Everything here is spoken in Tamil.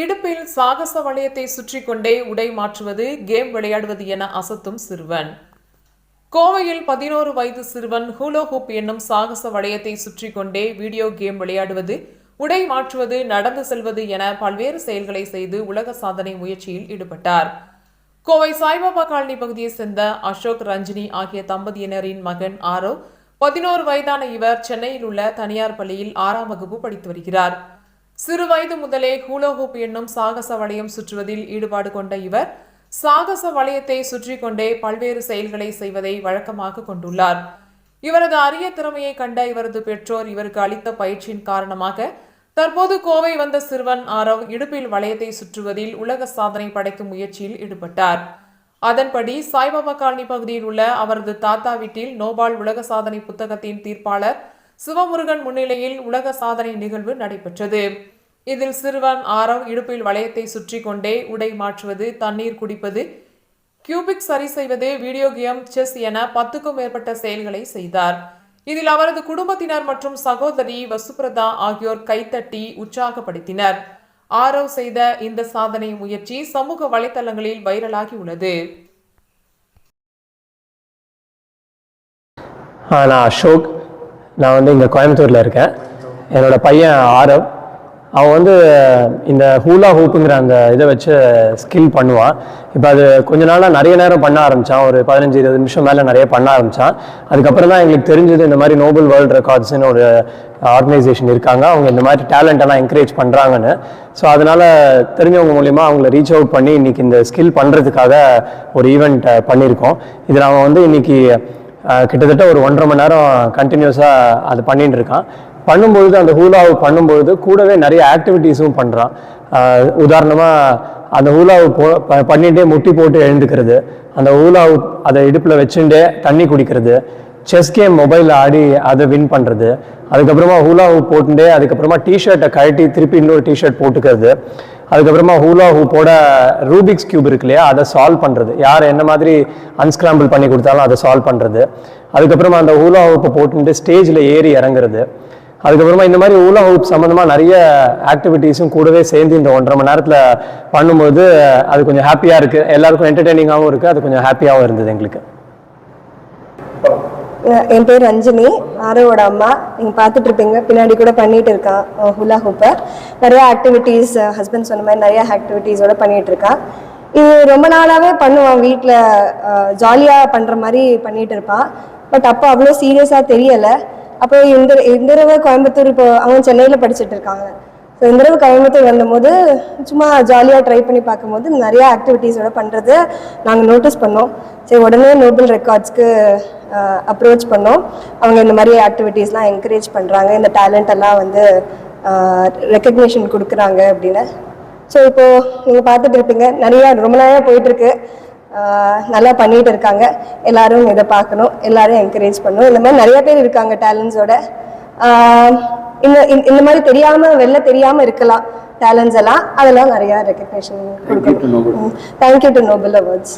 இடுப்பில் சாகச வளையத்தை சுற்றி கொண்டே உடை மாற்றுவது கேம் விளையாடுவது என அசத்தும் சிறுவன். கோவையில் பதினோரு வயது சிறுவன் ஹூலோ ஹூப் என்னும் சாகச வளையத்தை சுற்றி கொண்டே வீடியோ கேம் விளையாடுவது உடை மாற்றுவது நடந்து செல்வது என பல்வேறு செயல்களை செய்து உலக சாதனை முயற்சியில் ஈடுபட்டார். கோவை சாய்பாபா காலனி பகுதியைச் சேர்ந்த அசோக் ரஞ்சினி ஆகிய தம்பதியினரின் மகன் ஆரோ பதினோரு வயதான இவர் சென்னையில் உள்ள தனியார் பள்ளியில் ஆறாம் வகுப்பு படித்து வருகிறார். சிறுவயது முதலே ஹூலோஹூப் என்னும் சாகச வளையம் சுற்றுவதில் ஈடுபாடு கொண்ட இவர் சாகச வளையத்தை சுற்றி கொண்டே பல்வேறு செயல்களை செய்வதை வழக்கமாக கொண்டுள்ளார். இவரது அரிய திறமையை கண்ட இவரது பெற்றோர் இவருக்கு அளித்த பயிற்சியின் காரணமாக தற்போது கோவை வந்த சிறுவன் ஆரவ் இடுப்பில் வளையத்தை சுற்றுவதில் உலக சாதனை படைக்கும் முயற்சியில் ஈடுபட்டார். அதன்படி சாய்பாபா காலனி பகுதியில் உள்ள அவரது தாத்தா வீட்டில் நோபால் உலக சாதனை புத்தகத்தின் தீர்ப்பாளர் சிவமுருகன் முன்னிலையில் உலக சாதனை நிகழ்வு நடைபெற்றது. இதில் சிறுவன் ஆரவ் இடுப்பில் வளையத்தை சுற்றி கொண்டே உடை மாற்றுவது தண்ணீர் குடிப்பது கியூபிக் சரி செய்வது வீடியோ கேம் செஸ் என பத்துக்கும் மேற்பட்ட செயல்களை செய்தார். இதில் அவரது குடும்பத்தினர் மற்றும் சகோதரி வசுப்ரதா ஆகியோர் கைத்தட்டி உற்சாகப்படுத்தினர். ஆரவ் செய்த இந்த சாதனை முயற்சி சமூக வலைதளங்களில் வைரலாகி உள்ளது. ஆ, அசோக் நான் வந்து இங்கே கோயம்புத்தூரில் இருக்கேன். என்னோடய பையன் ஆரவ். அவன் வந்து இந்த ஹூலா ஹூப்புங்கிற அந்த இதை வச்சு ஸ்கில் பண்ணுவான். இப்போ அது கொஞ்ச நாளாக நிறைய நேரம் பண்ண ஆரம்பித்தான் ஒரு பதினஞ்சு இருபது நிமிஷம் மேலே நிறைய பண்ண ஆரம்பித்தான் அதுக்கப்புறம் தான் எங்களுக்கு தெரிஞ்சது இந்த மாதிரி நோபல் வேர்ல்டு ரெக்கார்ட்ஸ்னு ஒரு ஆர்கனைசேஷன் இருக்காங்க. அவங்க இந்த மாதிரி டேலண்ட்டெல்லாம் என்கரேஜ் பண்ணுறாங்கன்னு ஸோ அதனால் தெரிஞ்சவங்க மூலிமா அவங்கள ரீச் அவுட் பண்ணி இன்றைக்கி இந்த ஸ்கில் பண்ணுறதுக்காக ஒரு ஈவெண்ட் பண்ணியிருக்கோம். இதில் அவன் வந்து இன்னைக்கு கிட்டத்தட்ட ஒரு ஒன்றரை மணி நேரம் கண்டினியூஸாக அது பண்ணிட்டு இருக்கான். பண்ணும்பொழுது அந்த ஹூலாவை பண்ணும்பொழுது கூடவே நிறைய ஆக்டிவிட்டீஸும் பண்ணுறான் உதாரணமாக அந்த ஹூலாவை போ பண்ணிகிட்டே முட்டி போட்டு எழுந்துக்கிறது அந்த ஹூலாவு அதை இடுப்பில் வச்சுட்டே தண்ணி குடிக்கிறது செஸ் கேம் மொபைலில் ஆடி அதை வின் பண்ணுறது அதுக்கப்புறமா ஹூலாவு போட்டுட்டே அதுக்கப்புறமா டிஷர்ட்டை கழட்டி திருப்பி இன்னொரு டிஷர்ட் போட்டுக்கிறது அதுக்கப்புறமா ஹூலா ஹூப்போட ரூபிக்ஸ் கியூப் இருக்கு இல்லையா? அதை சால்வ் பண்ணுறது யார் என்ன மாதிரி அன்ஸ்கிராம்பிள் பண்ணி கொடுத்தாலும் அதை சால்வ் பண்ணுறது அதுக்கப்புறமா அந்த ஹூலா ஹூப்பை போட்டுட்டு ஸ்டேஜில் ஏறி இறங்குறது. அதுக்கப்புறமா இந்த மாதிரி ஊலா ஹூப் சம்மந்தமாக நிறைய ஆக்டிவிட்டீஸும் கூடவே சேர்ந்து இந்த ஒன்றரை மணி நேரத்தில் பண்ணும்போது அது கொஞ்சம் ஹாப்பியாக இருக்குது எல்லாருக்கும் என்டர்டெய்னிங்காகவும் இருக்குது அது கொஞ்சம் ஹாப்பியாகவும் இருந்தது எங்களுக்கு. என் பேர் ரஞ்சினி. ஆரோவோட அம்மா. நீங்கள் பார்த்துட்டு இருப்பீங்க. பின்னாடி கூட பண்ணிட்டு இருக்கான் ஹுலா ஹூப்பை நிறைய ஆக்டிவிட்டீஸ் ஹஸ்பண்ட் சொன்ன மாதிரி நிறைய ஆக்டிவிட்டீஸோட பண்ணிட்டு இருக்கான் இது ரொம்ப நாளாகவே பண்ணுவான் வீட்டில் ஜாலியாக பண்ணுற மாதிரி பண்ணிட்டு இருப்பான் பட் அப்போ அவ்வளோ சீரியஸாக தெரியலை. அப்போ இந்த இந்த தடவை கோயம்புத்தூர் இப்போ அவன் சென்னையில் படிச்சுட்டு இருக்காங்க. ஸோ இந்த தடவை கோயம்புத்தூர் வந்தபோது சும்மா ஜாலியாக ட்ரை பண்ணி பார்க்கும்போது நிறையா ஆக்டிவிட்டீஸோட பண்ணுறது நாங்கள் நோட்டீஸ் பண்ணோம். சரி உடனே நோபல் ரெக்கார்ட்ஸ்க்கு அப்ரோச் பண்ணோம். அவங்க இந்த மாதிரி ஆக்டிவிட்டீஸ்லாம் என்கரேஜ் பண்ணுறாங்க இந்த டேலண்ட் எல்லாம் வந்து ரெக்கக்னேஷன் கொடுக்குறாங்க அப்படின்னு. ஸோ இப்போது நீங்கள் பார்த்துட்டு இருப்பீங்க. நிறையா ரொம்ப நாளாக போயிட்டுருக்கு நல்லா பண்ணிட்டு இருக்காங்க. எல்லாரும் இதை பார்க்கணும். எல்லாரும் என்கரேஜ் பண்ணணும். இந்த மாதிரி நிறைய பேர் இருக்காங்க டேலண்ட்ஸோட இந்த இந்த- மாதிரி தெரியாம வெளில தெரியாம இருக்கலாம் டேலண்ட்ஸ் எல்லாம். அதெல்லாம் நிறைய ரெக்கக்னேஷன் கொடுக்கணும். Thank you to Nobel awards